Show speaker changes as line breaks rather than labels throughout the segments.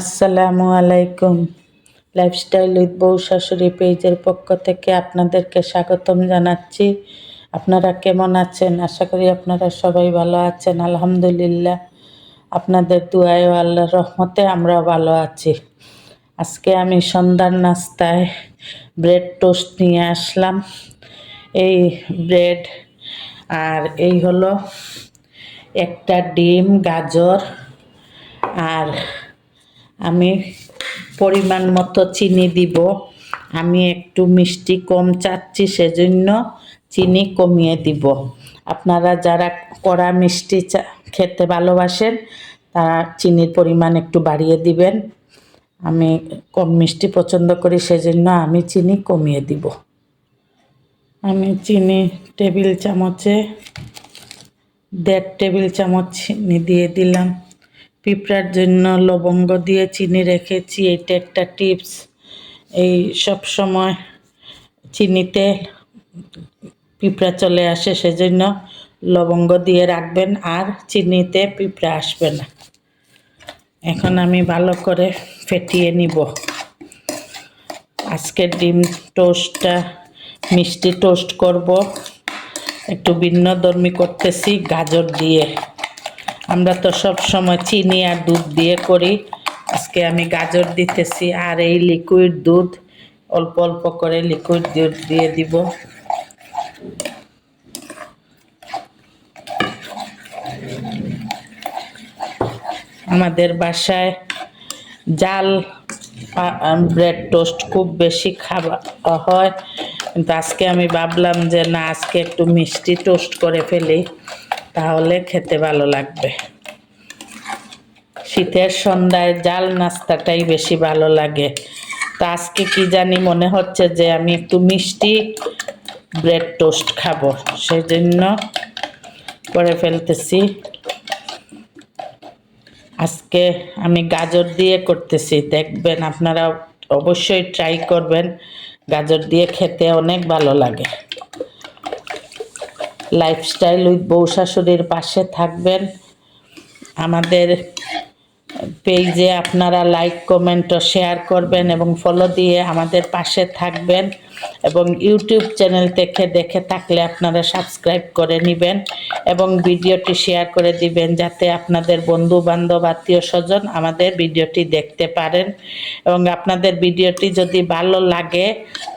আসসালামু আলাইকুম। Lifestyle with বউ শাশুড়ি পেজের পক্ষ থেকে আপনাদেরকে স্বাগতম জানাচ্ছি। আপনারা কেমন আছেন? আশা করি আপনারা সবাই ভালো আছেন। আলহামদুলিল্লাহ, আপনাদের দুয়ায় ও আল্লাহর রহমতে আমরা ভালো আছি। আজকে আমি সন্ধ্যার নাস্তায় ব্রেড টোস্ট নিয়ে আসলাম। এই ব্রেড আর এই হলো একটা ডিম, গাজর আর আমি পরিমাণ মতো চিনি দিব। আমি একটু মিষ্টি কম চাচ্ছি, সেজন্য চিনি কমিয়ে দিব। আপনারা যারা কড়া মিষ্টি খেতে ভালোবাসেন, তারা চিনির পরিমাণ একটু বাড়িয়ে দিবেন। আমি কম মিষ্টি পছন্দ করি, সেজন্য আমি চিনি কমিয়ে দিব। আমি চিনি টেবিল চামচে, দেড় টেবিল চামচ চিনি দিয়ে দিলাম। পিঁপড়ার জন্য লবঙ্গ দিয়ে চিনি রেখেছি, এটা একটা টিপস। এই সব সময় চিনিতে পিঁপড়া চলে আসে, সেজন্য লবঙ্গ দিয়ে রাখবেন আর চিনিতে পিঁপড়া আসবে না। এখন আমি ভালো করে ফেটিয়ে নিব। আজকের ডিম টোস্টটা, মিষ্টি টোস্ট করব। একটু ভিন্ন ধর্মী করতেছি, গাজর দিয়ে। আমরা তো সব সময় চিনি আর দুধ দিয়ে করি। আজকে আমি গাজর দিতেছি আর এই লিকুইড দুধ, অল্প অল্প করে লিকুইড দুধ দিয়ে দিব। আমাদের বাসায় জাল ব্রেড টোস্ট খুব বেশি খাওয়া হয়। কিন্তু আজকে আমি ভাবলাম যে না, আজকে একটু মিষ্টি টোস্ট করে ফেলি। তাহলে খেতে ভালো লাগবে। শীতের সন্ধ্যায় জাল নাস্তাটাই বেশি ভালো লাগে। তা আজকে কি জানি মনে হচ্ছে যে আমি একটু মিষ্টি ব্রেড টোস্ট খাব সেই জন্য করে ফেলতেছি। আজকে আমি গাজর দিয়ে করতেছি, দেখবেন আপনারা অবশ্যই ট্রাই করবেন। গাজর দিয়ে খেতে অনেক ভালো লাগে। লাইফস্টাইল উইথ বউ শাশুড়ির পাশে থাকবেন। আমাদের পেজে আপনারা লাইক কমেন্ট ও শেয়ার করবেন এবং ফলো দিয়ে আমাদের পাশে থাকবেন এবং ইউটিউব চ্যানেল থেকে দেখে থাকলে আপনারা সাবস্ক্রাইব করে নেবেন এবং ভিডিওটি শেয়ার করে দিবেন যাতে আপনাদের বন্ধু বান্ধব আত্মীয় স্বজন আমাদের ভিডিওটি দেখতে পারেন এবং আপনাদের ভিডিওটি যদি ভালো লাগে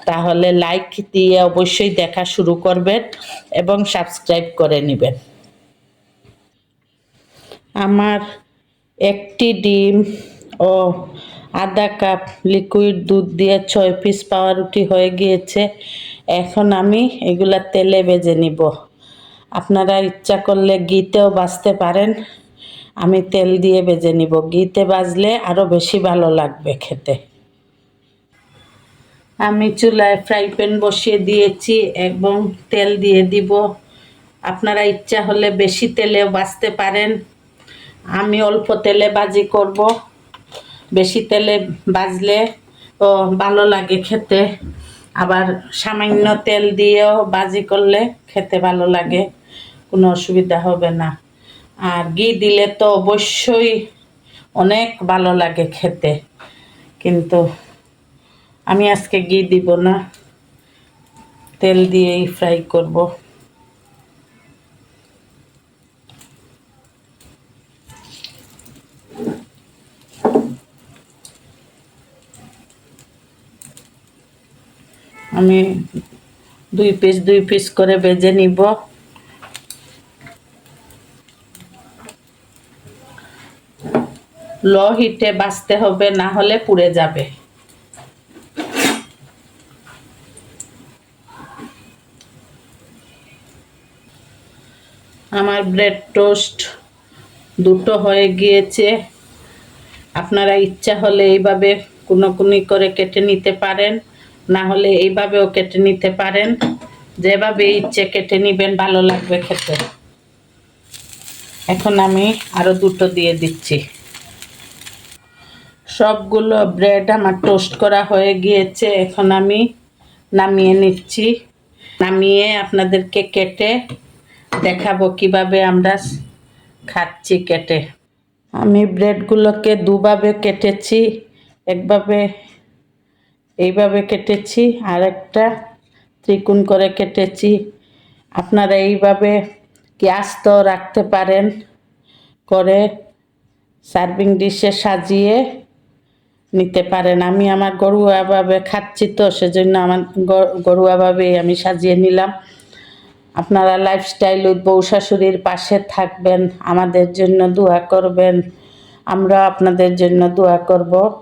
তাহলে লাইক দিয়ে অবশ্যই দেখা শুরু করবেন এবং সাবস্ক্রাইব করে নেবেন। আমার একটি ডিম ও আধা কাপ লিকুইড দুধ দিয়ে ছয় পিস পাউরুটি হয়ে গিয়েছে। এখন আমি এগুলা তেলে বেজে নিব। আপনারা ইচ্ছা করলে ঘিতেও বাজতে পারেন। আমি তেল দিয়ে বেজে নিব। ঘিতে বাজলে আরও বেশি ভালো লাগবে খেতে। আমি চুলায় ফ্রাই প্যান বসিয়ে দিয়েছি এবং তেল দিয়ে দিব। আপনারা ইচ্ছা হলে বেশি তেলেও বাজতে পারেন। আমি অল্প তেলে বাজি করব। বেশি তেলে বাজলে ও ভালো লাগে খেতে। আবার সামান্য তেল দিয়েও বাজি করলে খেতে ভালো লাগে, কোনো অসুবিধা হবে না। আর ঘি দিলে তো অবশ্যই অনেক ভালো লাগে খেতে, কিন্তু আমি আজকে ঘি দিব না। তেল দিয়েই ফ্রাই করব। আমি দুই পিস দুই পিস করে বেজে নিব। লো হিটে বাঁচতে হবে, না হলে পুড়ে যাবে। আমার ব্রেড টোস্ট দুটো হয়ে গিয়েছে। আপনারা ইচ্ছা হলে এইভাবে কোনো কুনি করে কেটে নিতে পারেন। না হলে এইভাবেও কেটে নিতে পারেন। যেভাবে ইচ্ছে কেটে নিবেন, ভালো লাগবে খেতে। এখন আমি আরও দুটো দিয়ে দিচ্ছি। সবগুলো ব্রেড আমার টোস্ট করা হয়ে গিয়েছে। এখন আমি নামিয়ে নিচ্ছি। নামিয়ে আপনাদেরকে কেটে দেখাবো কীভাবে আমরা খাচ্ছি কেটে। আমি ব্রেডগুলোকে দুভাবে কেটেছি। একভাবে এইভাবে কেটেছি আর একটা ত্রিকোণ করে কেটেছি। আপনারা এইভাবে গ্যাস তো রাখতে পারেন, করে সার্ভিং ডিশে সাজিয়ে নিতে পারেন। আমি আমার গরুয়াভাবে খাচ্ছি তো, সেজন্য আমার গ- গরুয়াভাবেই আমি সাজিয়ে নিলাম। আপনারা লাইফস্টাইল বউ শাশুড়ির পাশে থাকবেন, আমাদের জন্য দোয়া করবেন। আমরা আপনাদের জন্য দোয়া করব।